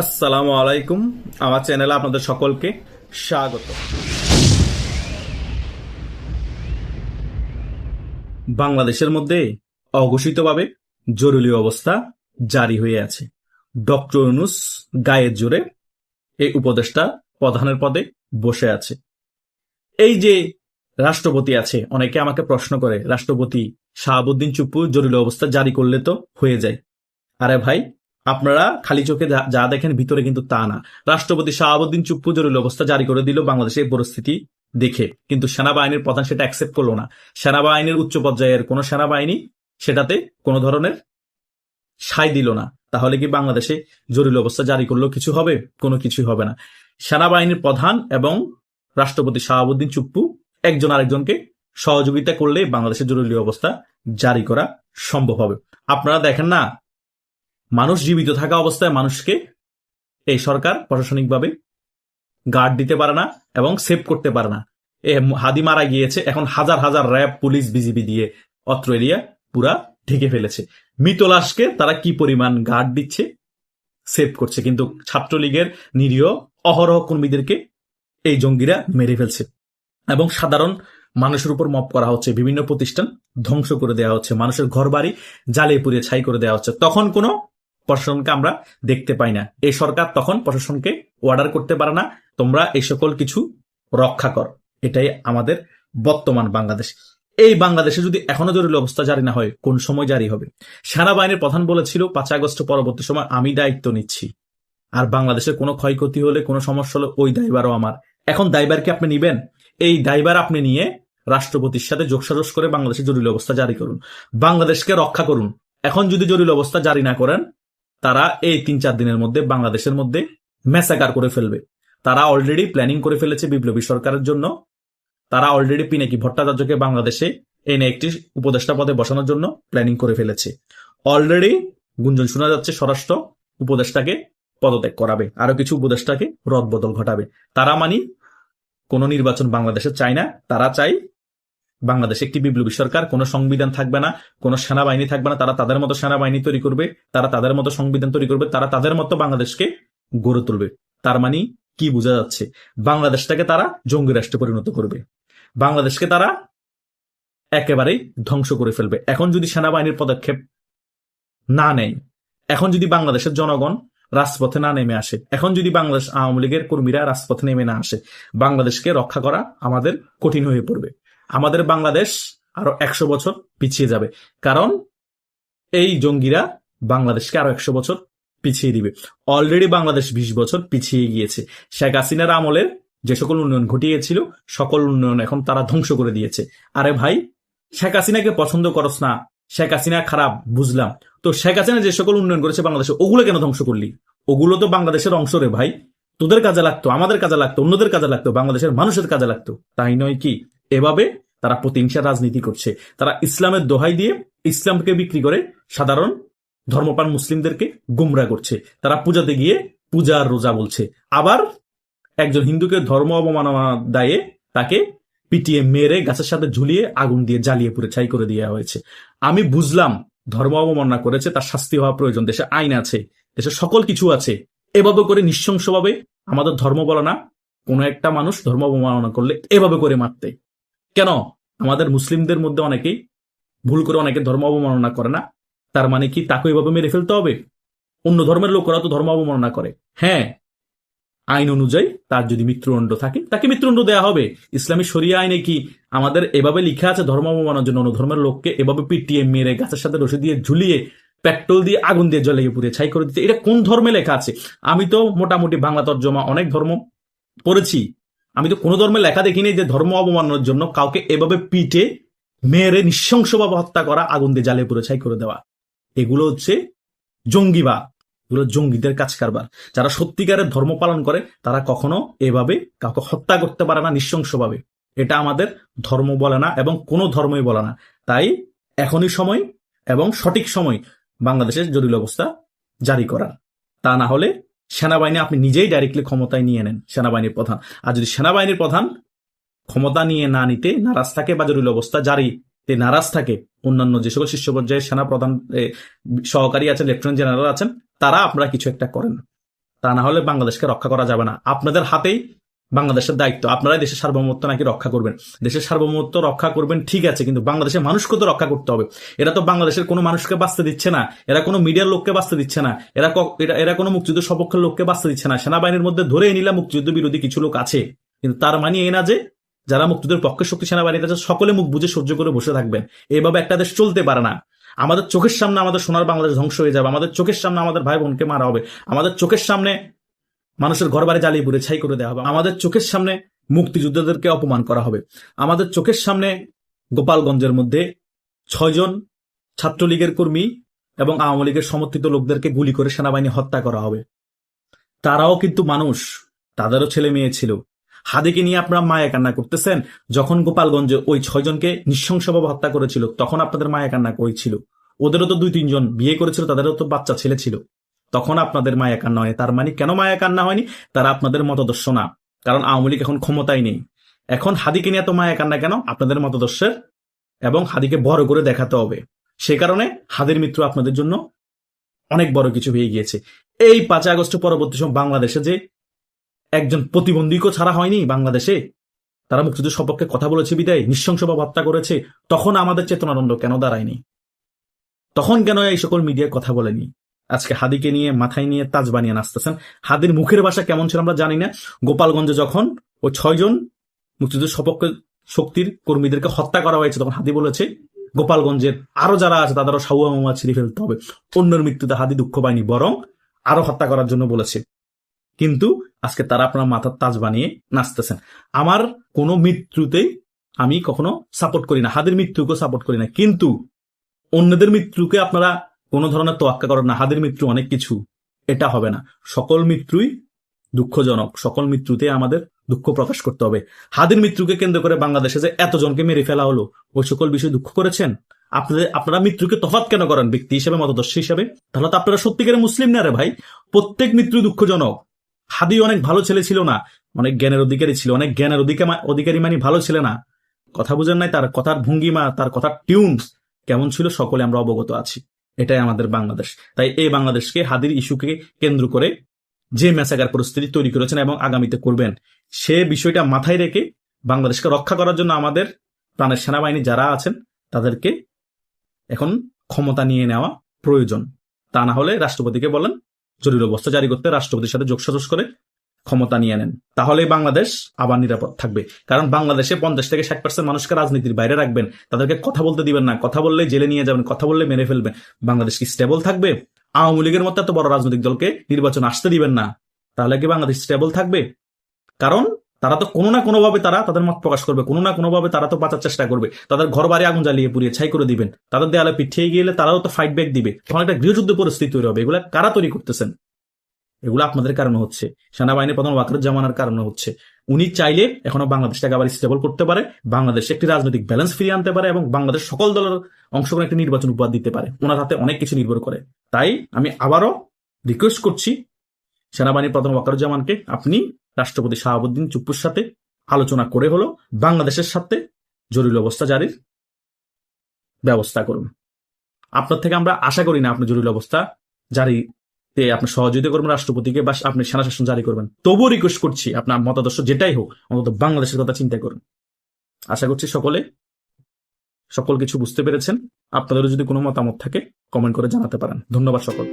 আসসালামু আলাইকুম। আমার চ্যানেলে আপনাদের সকলকে স্বাগত। বাংলাদেশের মধ্যে অঘোষিতভাবে জরুরি অবস্থা জারি হয়ে আছে। ডক্টর ইউনুস গায়ের জোরে এই উপদেষ্টা প্রধানের পদে বসে আছে। এই যে রাষ্ট্রপতি আছে, অনেকে আমাকে প্রশ্ন করে, রাষ্ট্রপতি শাহাবুদ্দিন চুপ্পু জরুরি অবস্থা জারি করলে তো হয়ে যায়। আরে ভাই আপনারা খালি চোখে যা- দেখেন, ভিতরে কিন্তু তা না। রাষ্ট্রপতি শাহাবুদ্দিন চুপ্পু জরুরি অবস্থা জারি করে দিল বাংলাদেশের পরিস্থিতি দেখে। কিন্তু সেনাবাহিনীর প্রধান সেটা অ্যাকসেপ্ট করল না। সেনাবাহিনীর উচ্চ পর্যায়ের কোন সেনাবাহিনী সেটাতে কোনো ধরনের সাই দিল না। তাহলে কি বাংলাদেশে জরুরি অবস্থা জারি করলেও কিছু হবে? কোনো কিছুই হবে না। সেনাবাহিনীর প্রধান এবং রাষ্ট্রপতি শাহাবুদ্দিন চুপ্পু একজন আরেকজনকে সহযোগিতা করলে বাংলাদেশের জরুরি অবস্থা জারি করা সম্ভব হবে। আপনারা দেখেন না মানুষ জীবিত থাকা অবস্থায় মানুষকে এই সরকার প্রশাসনিকভাবে গার্ড দিতে পারে না এবং সেভ করতে পারে না। এ হাদি মারা গিয়েছে, এখন হাজার হাজার র্যাব, পুলিশ, বিজিবি দিয়ে অত্র এরিয়া পুরা ঢেকে ফেলেছে। মৃত লাশকে তারা কি পরিমাণ গার্ড দিচ্ছে? সেভ করছে, কিন্তু ছাত্রলীগের নিরীহ, অহরহ কর্মীদেরকে এই জঙ্গিরা মেরে ফেলছে। এবং সাধারণ মানুষের উপর মপ করা হচ্ছে, বিভিন্ন প্রতিষ্ঠান ধ্বংস করে দেওয়া হচ্ছে, মানুষের ঘর বাড়ি জ্বালিয়ে পুড়িয়ে ছাই করে দেওয়া হচ্ছে। তখন কোনো প্রশাসনকে আমরা দেখতে পাই না। এই সরকার তখন প্রশাসনকে অর্ডার করতে পারে না। তোমরা এই সকল কিছু রক্ষা কর। এটাই আমাদের বর্তমান বাংলাদেশ। এই বাংলাদেশে যদি এখনও জরুরি অবস্থা জারি না হয়, কোন সময় জারি হবে? সেনাবাহিনীর প্রধান বলেছিল, পাঁচ আগস্ট পরবর্তী সময় আমি দায়িত্ব নিচ্ছি। আর বাংলাদেশের কোনো ক্ষয়ক্ষতি হলে, কোনো সমস্যা হলে ওই দায়বারও আমার। এখন দায়বার কি আপনি নিবেন? এই দায়বার আপনি নিয়ে রাষ্ট্রপতির সাথে যোগসাজস করে বাংলাদেশের জরুরি অবস্থা জারি করুন। বাংলাদেশকে রক্ষা করুন। এখন যদি জরুরি অবস্থা জারি না করেন তারা এই তিন চার দিনের মধ্যে বাংলাদেশের মধ্যে ম্যাসাকার করে ফেলবে। তারা অলরেডি প্ল্যানিং করে ফেলেছে বিপ্লবী সরকারের জন্য। তারা অলরেডি পিনাকি ভট্টাচার্যকে বাংলাদেশে এনে একটি উপদেষ্টা পদে বসানোর জন্য প্ল্যানিং করে ফেলেছে। অলরেডি গুঞ্জন শোনা যাচ্ছে স্বরাষ্ট্র উপদেষ্টাকে পদত্যাগ করাবে আরও কিছু উপদেষ্টাকে রদবদল ঘটাবে। তারা মানি কোনো নির্বাচন বাংলাদেশে চায় না, তারা চাই বাংলাদেশে একটি বিপ্লবী সরকার, কোনো সংবিধান থাকবে না, কোনো সেনাবাহিনী থাকবে না, তারা তাদের মতো সেনাবাহিনী তৈরি করবে, তারা তাদের মতো সংবিধান তৈরি করবে, তারা তাদের মতো বাংলাদেশকে গড়ে তুলবে। তার মানে কি বোঝা যাচ্ছে? বাংলাদেশটাকে তারা জঙ্গি রাষ্ট্রে পরিণত করবে। বাংলাদেশকে তারা একেবারেই ধ্বংস করে ফেলবে। এখন যদি সেনাবাহিনীর পদক্ষেপ না নেয়, এখন যদি বাংলাদেশের জনগণ রাজপথে না নেমে আসে, এখন যদি বাংলাদেশ আওয়ামী লীগের কর্মীরা রাজপথে নেমে না আসে, বাংলাদেশকে রক্ষা করা আমাদের কঠিন হয়ে পড়বে। আমাদের বাংলাদেশ আরও একশো বছর পিছিয়ে যাবে। কারণ এই জঙ্গিরা বাংলাদেশকে আরও একশো বছর পিছিয়ে দিবে। অলরেডি বাংলাদেশ বিশ বছর পিছিয়ে গিয়েছে। শেখ হাসিনার আমলের যে সকল উন্নয়ন ঘটিয়েছিল, সকল উন্নয়ন এখন তারা ধ্বংস করে দিয়েছে। আরে ভাই, শেখ হাসিনাকে পছন্দ করস না। শেখ হাসিনা খারাপ, বুঝলাম। তো শেখ হাসিনা যে সকল উন্নয়ন করেছে বাংলাদেশে, ওগুলো কেন ধ্বংস করলি? ওগুলো তো বাংলাদেশের অংশ রে ভাই। তোদের কাজে লাগতো, আমাদের কাজে লাগতো, অন্যদের কাজে লাগতো, বাংলাদেশের মানুষের কাজে লাগতো। তাই নয় কি? এভাবে তারা প্রতিহিংসা রাজনীতি করছে। তারা ইসলামের দোহাই দিয়ে ইসলামকে বিক্রি করে সাধারণ ধর্মপান মুসলিমদেরকে গুমরা করছে। তারা পূজাতে গিয়ে পূজার রোজা বলছে। আবার একজন হিন্দুকে ধর্ম অবমাননা দায়ে তাকে পিটিয়ে মেরে গাছের সাথে ঝুলিয়ে আগুন দিয়ে জ্বালিয়ে পুড়ে ছাই করে দেওয়া হয়েছে। আমি বুঝলাম ধর্ম অবমাননা করেছে, তার শাস্তি হওয়া প্রয়োজন। দেশে আইন আছে, দেশে সকল কিছু আছে। এভাবে করে নৃশংসভাবে আমাদের ধর্ম বলে না, কোনো একটা মানুষ ধর্ম অবমাননা করলে এভাবে করে মারতে। কেন? আমাদের মুসলিমদের মধ্যে অনেকেই ভুল করে অনেকে ধর্ম অবমাননা করে না। তার মানে কি? তাকে এভাবে মেরে ফেলতে হবে? অন্য ধর্মের লোকরা তো ধর্ম অবমাননা করে। হ্যাঁ আইন অনুযায়ী তার যদি মৃত্যুদণ্ড থাকে, তাকে মৃত্যুদণ্ড দেওয়া হবে। ইসলামী সরিয়া আইনে কি আমাদের এভাবে লিখা আছে ধর্ম অবমাননার জন্য? অন্য ধর্মের লোককে এভাবে পিটিয়ে মেরে গাছের সাথে রসে দিয়ে ঝুলিয়ে পেট্রোল দিয়ে আগুন দিয়ে জ্বলিয়ে পুড়ে ছাই করে দিতে। এটা কোন ধর্মে লেখা আছে? আমি তো মোটামুটি বাংলা তর্জমা অনেক ধর্ম পড়েছি। আমি তো কোনো ধর্মে লেখা দেখিনি যে ধর্ম অবমাননার জন্য কাউকে এভাবে পিটে, মেরে, নৃশংসভাবে হত্যা করা আগুন দিয়ে জ্বালিয়ে পুড়ে ছাই করে দেওয়া। এগুলো হচ্ছে জঙ্গিবাদ। এগুলো জঙ্গিদের কাজ কারবার। যারা সত্যিকারের ধর্ম পালন করে, তারা কখনো এভাবে কাউকে হত্যা করতে পারে না নৃশংসভাবে। এটা আমাদের ধর্ম বলে না এবং কোনো ধর্মই বলে না। তাই এখনই সময় এবং সঠিক সময় বাংলাদেশের জরুরি অবস্থা জারি করার। তা না হলে সেনাবাহিনী আপনি নিজেই ডাইরেক্টলি ক্ষমতায় নিয়ে নেন, সেনাবাহিনীর প্রধান। আর যদি সেনাবাহিনীর প্রধান ক্ষমতা নিয়ে না নিতে নারাজ থাকে বা জরুরি অবস্থা জারি তে নারাজ থাকে, অন্যান্য যে সকল শীর্ষ পর্যায়ে সেনা প্রধান সহকারী আছেন, লেফটেন্যান্ট জেনারেল আছেন, তারা আপনারা কিছু একটা করেন। তা না হলে বাংলাদেশকে রক্ষা করা যাবে না। আপনাদের হাতেই বাংলাদেশের দায়িত্ব। আপনারাই দেশের সার্বভৌমত্ব নাকি রক্ষা করবেন? দেশের সার্বভৌমত্ব রক্ষা করবেন, ঠিক আছে, কিন্তু বাংলাদেশের মানুষকে তো রক্ষা করতে হবে। এরা তো বাংলাদেশের কোনো মানুষকে বাঁচতে দিচ্ছে না। এরা কোনো মিডিয়ার লোককে বাঁচতে দিচ্ছে না। এরা এরা- কোনো মুক্তিযুদ্ধ সপক্ষের লোককে বাঁচতে দিচ্ছে না। সেনাবাহিনীর মধ্যে ধরে নিলাম মুক্তিযুদ্ধ বিরোধী কিছু লোক আছে। কিন্তু তার মানে এই না যে, যারা মুক্তিযুদ্ধের পক্ষে শক্তি সেনাবাহিনীতে আছে সকলে মুখ বুঝে সহ্য করে বসে থাকবেন। এইভাবে একটা দেশ চলতে পারে না। আমাদের চোখের সামনে আমাদের সোনার বাংলাদেশ ধ্বংস হয়ে যাবে। আমাদের চোখের সামনে আমাদের ভাই বোনকে মারা হবে। আমাদের চোখের সামনে মানুষের ঘর বাড়ি জ্বালিয়ে পুড়ে ছাই করে দেওয়া হবে। আমাদের চোখের সামনে মুক্তিযোদ্ধাদেরকে অপমান করা হবে। আমাদের চোখের সামনে গোপালগঞ্জের মধ্যে ছয়জন ছাত্রলীগের কর্মী এবং আওয়ামী লীগের সমর্থিত লোকদেরকে গুলি করে সেনাবাহিনী হত্যা করা হবে। তারাও কিন্তু মানুষ, তাদেরও ছেলে মেয়ে ছিল। হাদিকে নিয়ে আপনারা মায়া কান্না করতেছেন। যখন গোপালগঞ্জে ওই ছয়জনকে নৃশংসভাবে হত্যা করেছিল, তখন আপনাদের মায়া কান্না করেছিল। ওদেরও তো দুই তিনজন বিয়ে করেছিল, তাদেরও তো বাচ্চা ছেলে ছিল। তখন আপনাদের মায়া কান্না হয়নি তার মানে কেন মায়া কান্না হয়নি? তারা আপনাদের মতদর্শ না। কারণ আওয়ামী লীগ এখন ক্ষমতায় নেই। এখন হাদিকে নিয়ে তো মায়া কান্না কেন? আপনাদের মতদর্শের এবং হাদিকে বড় করে দেখাতে হবে। সে কারণে হাদির মৃত্যু আপনাদের জন্য অনেক বড় কিছু হয়ে গিয়েছে। এই পাঁচ আগস্ট পরবর্তী সময় বাংলাদেশে যে একজন প্রতিবন্ধীকে ছাড়া হয়নি বাংলাদেশে, তারা মুক্তিযুদ্ধের সপক্ষে কথা বলেছে বিদায় নৃশংসভাবে হত্যা করেছে, তখন আমাদের চেতনানন্দ কেন দাঁড়ায়নি? তখন কেন এই সকল মিডিয়া কথা বলেনি? আজকে হাদিকে নিয়ে, মাথায় নিয়ে তাজ বানিয়ে নাচতেছেন। হাদির মুখের ভাষা কেমন ছিল আমরা জানি না। গোপালগঞ্জে যখন ও ছয়জন মুক্তিযুদ্ধের সপক্ষে শক্তির কর্মীদেরকে হত্যা করা হয়েছে, তখন হাদি বলেছে, গোপালগঞ্জের আরও যারা আছে, তাদেরও সাউয়া মামা ছিঁড়ে ফেলতে হবে। অন্যের মৃত্যুতে হাদি দুঃখ পায়নি, বরং আরও হত্যা করার জন্য বলেছে। কিন্তু আজকে তারা আপনার মাথার তাজ বানিয়ে নাচতেছেন। আমার কোনো মৃত্যুতেই আমি কখনো সাপোর্ট করি না। হাদের মৃত্যুকেও সাপোর্ট করি না। কিন্তু অন্যদের মৃত্যুকে আপনারা কোনো ধরনের তোয়াক্কা করেন না। হাদের মৃত্যু অনেক কিছু, এটা হবে না। সকল মৃত্যুই দুঃখজনক, সকল মৃত্যুতে আমাদের দুঃখ প্রকাশ করতে হবে। হাদির মৃত্যুকে কেন্দ্র করে বাংলাদেশে যে এতজনকে মেরে ফেলা হলো, ওই সকল বিষয়ে দুঃখ করেছেন? আপনাদের, আপনারা মৃত্যুকে তফাৎ কেন করেন? ব্যক্তি হিসেবে, মতদর্শী হিসেবে? তাহলে তো আপনারা সত্যিকারের মুসলিম না রে ভাই? প্রত্যেক মৃত্যু দুঃখজনক। হাদি অনেক ভালো ছেলে ছিল না, অনেক জ্ঞানের অধিকারী ছিল, অনেক জ্ঞানের অধিকারী মানে ভালো ছিল না। কথা বুঝেন নাই, তার কথার ভঙ্গিমা, তার কথার টিউন কেমন ছিল, সকলে আমরা অবগত আছি। এটাই আমাদের বাংলাদেশ। তাই এই বাংলাদেশকে, হাদির ইস্যুকে কেন্দ্র করে যে মেসাগার পরিস্থিতি তৈরি করেছেন এবং আগামীতে করবেন, সে বিষয়টা মাথায় রেখে বাংলাদেশকে রক্ষা করার জন্য আমাদের প্রাণের সেনাবাহিনী যারা আছেন, তাদেরকে এখন ক্ষমতা নিয়ে নেওয়া প্রয়োজন। তা না হলে রাষ্ট্রপতিকে বলেন, জরুরি অবস্থা জারি করতে রাষ্ট্রপতির সাথে যোগসাজস করে ক্ষমতা নিয়ে নেন। তাহলে বাংলাদেশ আবার নিরাপদ থাকবে। কারণ বাংলাদেশে পঞ্চাশ থেকে ষাট পার্সেন্ট মানুষকে রাজনীতির বাইরে রাখবেন। তাদেরকে কথা বলতে দিবেন না। কথা বললে জেলে নিয়ে যাবেন, কথা বললে মেরে ফেলবেন। বাংলাদেশ কি স্টেবল থাকবে? আওয়ামী লীগের মতো এত বড় রাজনৈতিক দলকে নির্বাচন আসতে দিবেন না। তাহলে কি বাংলাদেশ স্টেবল থাকবে? কারণ তারা তো কোনো না কোনোভাবে তারা তাদের মত প্রকাশ করবে। কোনো না কোনোভাবে তারা তো বাঁচার চেষ্টা করবে। তাদের ঘর বাড়ি আগুন জ্বালিয়ে পুড়িয়ে ছাই করে দিবেন। তাদের দেয়ালে পিঠিয়ে গেলে তারাও তো ফাইট ব্যাক দিবে। তখন একটা গৃহযুদ্ধ পরিস্থিতি তৈরি হবে। এগুলো কারা তৈরি করতেছেন? এগুলো আপনাদের কারণে হচ্ছে। সেনাবাহিনীর প্রধান ওয়াকরুজ্জামানের কারণে হচ্ছে। উনি চাইলে এখনও বাংলাদেশটাকে আবার স্টেবল করতে পারে, বাংলাদেশে একটি রাজনৈতিক ব্যালেন্স ফিরিয়ে আনতে পারে এবং বাংলাদেশ সকল দলের অংশগ্রহণ একটি নির্বাচন উপহার দিতে পারে। ওনার হাতে অনেক কিছু নির্ভর করে। তাই আমি আবারও রিকোয়েস্ট করছি, সেনাবাহিনীর প্রধান ওয়াকারুজ্জামানকে আপনি রাষ্ট্রপতি শাহাবুদ্দিন চুপ্পুর সাথে আলোচনা করে হলো বাংলাদেশের সাথে জরুরি অবস্থা জারির ব্যবস্থা করুন। আপনার থেকে আমরা আশা করি না আপনি জরুরি অবস্থা জারিতে আপনি সহযোগিতা করবেন রাষ্ট্রপতিকে বা আপনি সেনা শাসন জারি করবেন। তবুও রিকোয়েস্ট করছি, আপনার মতাদর্শ যেটাই হোক, অন্তত বাংলাদেশের কথা চিন্তা করুন। আশা করছি সকলে, সকল কিছু বুঝতে পেরেছেন। আপনাদেরও যদি কোনো মতামত থাকে কমেন্ট করে জানাতে পারেন। ধন্যবাদ সকল